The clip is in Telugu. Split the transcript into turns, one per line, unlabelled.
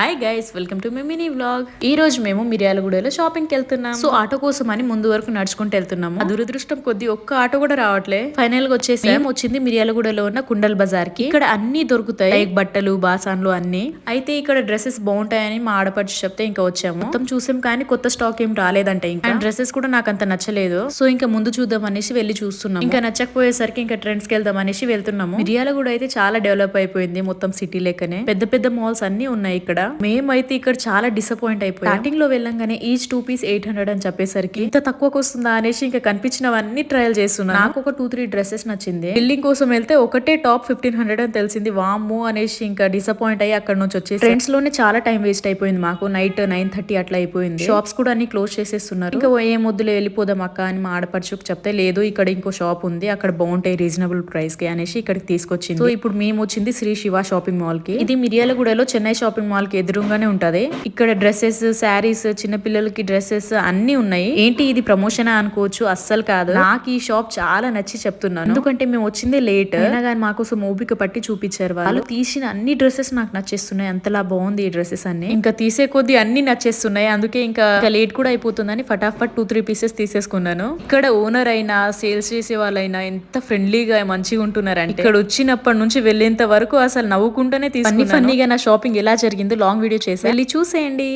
Hi guys welcome to my mini vlog ఈ రోజు మేము మిర్యాలగూడలో షాపింగ్కి వెళ్తున్నాం. సో ఆటో కోసం అని ముందు వరకు నడుచుకుంటూ వెళ్తున్నాము. దురదృష్టం కొద్ది ఒక్క ఆటో కూడా రావట్లే. ఫైనల్గా వచ్చేసి. మేము వచ్చింది మిర్యాలగూడలో ఉన్న కుండల్ బజార్కి ఇక్కడ అన్ని దొరుకుతాయి. లైక్ బట్టలు బాసాన్లు అన్ని. అయితే ఇక్కడ డ్రెస్సెస్ బాగుంటాయని మా ఆడపడుచు చెప్తే ఇంకా వచ్చాము. మొత్తం చూసాం కానీ కొత్త స్టాక్ ఏం రాలేదంట ఇంకా. డ్రెస్సెస్ కూడా నాకు అంత నచ్చలేదు. సో ఇంకా ముందు చూద్దాం అనేసి వెళ్ళి చూస్తున్నాం ఇంకా నచ్చకపోయేసరికి ఇంకా ట్రెండ్స్కి వెళ్దాం అనేసి వెళ్తున్నాము. మిర్యాలగూడ అయితే చాలా డెవలప్ అయిపోయింది మొత్తం సిటీ లెక్కనే. పెద్ద పెద్ద మాల్స్ అన్ని ఉన్నాయి ఇక్కడ. మేమైతే ఇక్కడ చాలా డిసప్పాయింట్ అయిపోయాం. స్టార్టింగ్లో వెళ్ళంగానే each two piece eight hundred అని చెప్పేసరికి ఇంత తక్కువకి వస్తుందా అనేసి ఇంకా కనిపించినవన్నీ ట్రయల్ చేస్తున్నా నాకు ఒక టూ త్రీ డ్రెస్సెస్ నచ్చింది. బిల్డింగ్ కోసం వెళ్తే ఒకటే టాప్ ఫిఫ్టీన్ హండ్రెడ్ అని తెలిసింది. వామ్ము అనేసి ఇంకా డిసప్పాయింట్ అయ్యి అక్కడ నుంచి వచ్చేసి. ఫ్రెండ్స్లోనే చాలా టైం వేస్ట్ అయిపోయింది మాకు. నైట్ నైన్ థర్టీ అట్లా అయిపోయింది. షాప్స్ కూడా అన్ని క్లోజ్ చేసేస్తున్నారు. ఇంకా ఏం వద్దులే వెళ్ళిపోదాం అక్క అని మా ఆడపడుచుకు చెప్తే లేదు ఇక్కడ ఇంకో షాప్ ఉంది. అక్కడ బాగుంటాయి రీజనబుల్ ప్రైస్కి అనేసి ఇక్కడికి తీసుకొచ్చింది. సో ఇప్పుడు మేము వచ్చింది శ్రీ శివ షాపింగ్ మాల్కి. ఇది మిర్యాలగూడలో చెన్నై షాపింగ్ మాల్కి ఎదురుగానే ఉంటది. ఇక్కడ డ్రెస్సెస్ శారీస్ చిన్న పిల్లలకి డ్రెస్సెస్ అన్ని ఉన్నాయి. ఏంటి ఇది ప్రమోషన్ అనుకోవచ్చు? అస్సలు కాదు. నాకు ఈ షాప్ చాలా నచ్చి చెప్తున్నాను. ఎందుకంటే మేము వచ్చింది లేట్. అయినా కానీ మాకోసం ఓపిక పట్టి చూపించారు వాళ్ళు. తీసిన అన్ని డ్రెస్సెస్ నాకు నచ్చేస్తున్నాయి. అంతలా బాగుంది ఈ డ్రెస్సెస్ అన్ని. ఇంకా తీసే కొద్ది అన్ని నచ్చేస్తున్నాయి. అందుకే ఇంకా లేట్ కూడా అయిపోతుందని ఫటాఫట్ టూ త్రీ పీసెస్ తీసేసుకున్నాను. ఇక్కడ ఓనర్ అయినా సేల్స్ చేసే వాళ్ళైనా ఎంత ఫ్రెండ్లీగా మంచిగా ఉంటున్నారంటే. ఇక్కడ వచ్చినప్పటి నుంచి వెళ్ళేంత వరకు అసలు నవ్వుకుంటూనే తీసుకుని ఫన్నీగా నా షాపింగ్ ఎలా జరిగిందో లాంగ్ వీడియో చేసి. వెళ్ళి చూసేయండి.